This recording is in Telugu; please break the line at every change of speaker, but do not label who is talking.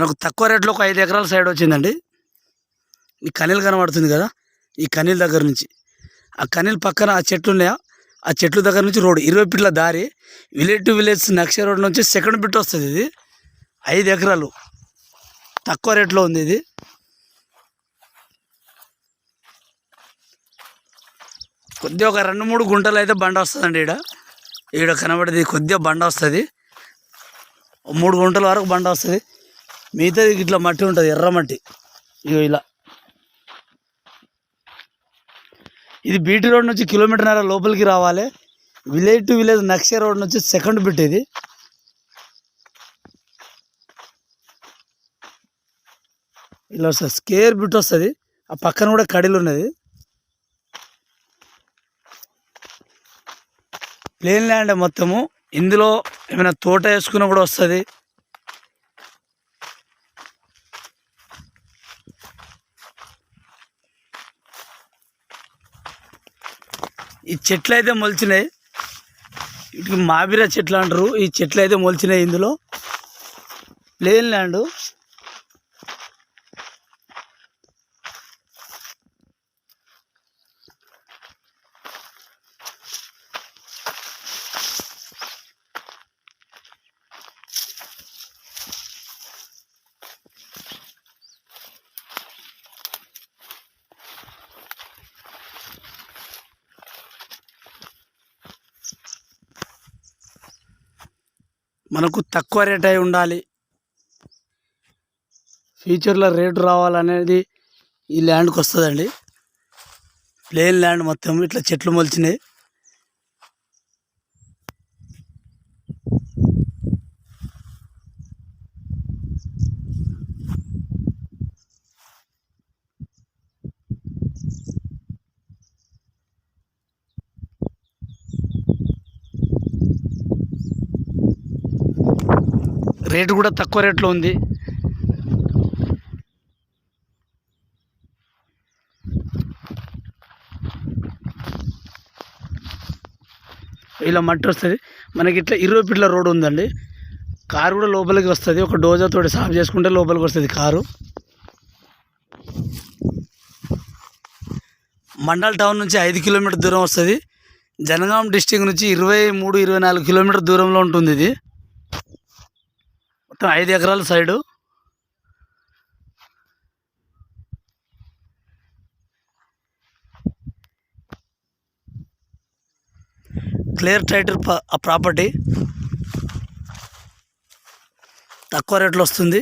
మనకు తక్కువ రేట్లో ఒక ఐదు ఎకరాల సైడ్ వచ్చిందండి. ఈ కనీలు కనబడుతుంది కదా ఈ కనీల దగ్గర నుంచి. ఆ కనీల పక్కన ఆ చెట్లు ఉన్నాయా? ఆ చెట్ల దగ్గర నుంచి రోడ్ ఇరవై ఫీట్ల దారి విలేజ్ టు విలేజ్ నక్ష రోడ్ నుంచి సెకండ్ బిట్ వస్తుంది ఇది. ఐదు ఎకరాలు. తక్కువ రేట్లో ఉంది ఇది. కొద్దిగా ఒక రెండు మూడు గుంటలు అయితే బండ వస్తుందండి ఈడ. ఈడ కనబడేది కొద్దిగా బండ వస్తుంది. మూడు గుంటల వరకు బండ వస్తుంది. మిగతాది ఇట్లా మట్టి ఉంటుంది ఎర్ర మట్టి. ఇగో ఇలా. ఇది బీటీ రోడ్ నుంచి కిలోమీటర్న్నర లోపలికి రావాలి. విలేజ్ టు విలేజ్ నక్ష రోడ్ నుంచి సెకండ్ బిట్ ఇది. ఇలా వస్తుంది. స్కేర్ బిట్ వస్తుంది. ఆ పక్కన కూడా కడిలు ఉన్నది. ప్లేన్ ల్యాండ్ మొత్తము. ఇందులో ఏమైనా తోట వేసుకున్న కూడా వస్తుంది. ఈ చెట్లు అయితే మొలిచినాయి. ఇటు మాబిరా చెట్లు అంటారు. ఈ చెట్లు అయితే మొలిచినాయి ఇందులో. Plain land. మనకు తక్కువ రేట్ అయి ఉండాలి. ఫ్యూచర్లో రేటు రావాలనేది ఈ ల్యాండ్కి వస్తుందండి. ప్లేన్ ల్యాండ్ మొత్తం ఇట్లా చెట్లు మొలిచినాయి. రేటు కూడా తక్కువ రేట్లో ఉంది. ఇలా మట్టి వస్తుంది. మనకి ఇట్లా ఇరవై ఫీట్ల రోడ్ ఉందండి. కారు కూడా లోపలికి వస్తుంది. ఒక డోజర్ సాఫ్ చేసుకుంటే లోపలికి వస్తుంది కారు. మండల్ టౌన్ నుంచి ఐదు కిలోమీటర్ దూరం వస్తుంది. జనగాం డిస్టిక్ నుంచి ఇరవై మూడు ఇరవై నాలుగు కిలోమీటర్ దూరంలో ఉంటుంది ఇది. మొత్తం ఐదు ఎకరాల సైడు. Clear title property. తక్కువ రేట్లో వస్తుంది.